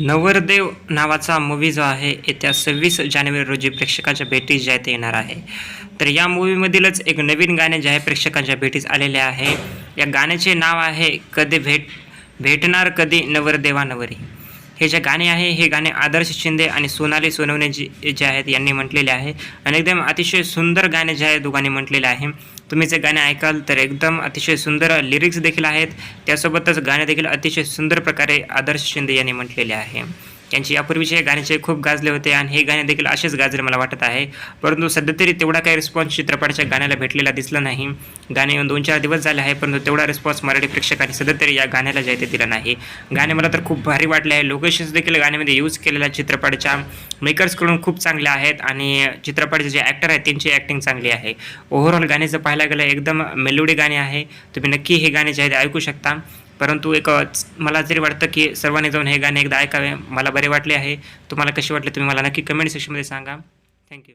नवरदेव नावाचा मूवी जो आहे येत्या सव्वीस जानेवारी रोजी प्रेक्षकांच्या भेटीस ज्या आहे ते येणार आहे. तर या मूवीमधीलच एक नवीन गाणे जे आहे प्रेक्षकांच्या भेटीस आलेले आहे. या गाण्याचे नाव आहे कधी भेट भेटणार कधी नवरदेवा नवरी हे जे गाणे आहे हे गाणे आदर्श शिंदे आणि सोनाली सोनवणे जी जे आहेत यांनी म्हटलेले आहे. आणि एकदम अतिशय सुंदर गाणे जे आहे दोघांनी म्हटलेले आहे. तुम्ही जे गाणे ऐकाल तर एकदम अतिशय सुंदर लिरिक्स देखील आहेत. त्यासोबतच गाणे देखील अतिशय सुंदर प्रकारे आदर्श शिंदे यांनी म्हटलेले आहे. यांचे यापूर्वीचे हे गाण्याचे खूप गाजले होते आणि हे गाणे देखील असेच गाजले मला वाटत आहे. परंतु सध्या तरी तेवढा काही रिस्पॉन्स चित्रपटाच्या गाण्याला भेटलेला दिसला नाही. गाणे येऊन दोन चार दिवस झाले आहे परंतु तेवढा रिस्पॉन्स मराठी प्रेक्षकांनी सध्या तरी या गाण्याला जायते दिला नाही. गाणे मला तर खूप भारी वाटले आहे. लोकेशन्स देखील गाण्यामध्ये यूज केलेल्या चित्रपटाच्या मेकर्सकडून खूप चांगले आहेत आणि चित्रपटाचे जे ॲक्टर आहेत त्यांची ॲक्टिंग चांगली आहे. ओव्हरऑल गाण्याचं पाहायला गेलं एकदम मेलोडी गाणे आहे. तुम्ही नक्की हे गाणे जे आहे ते ऐकू शकता. परंतु एक मला जरी वाटतं की सर्वांनी जाऊन हे गाणे एकदा ऐकावे मला बरे वाटले आहे. तुम्हाला कसे वाटले तुम्ही मला नक्की कमेंट सेक्शनमध्ये सांगा. थँक्यू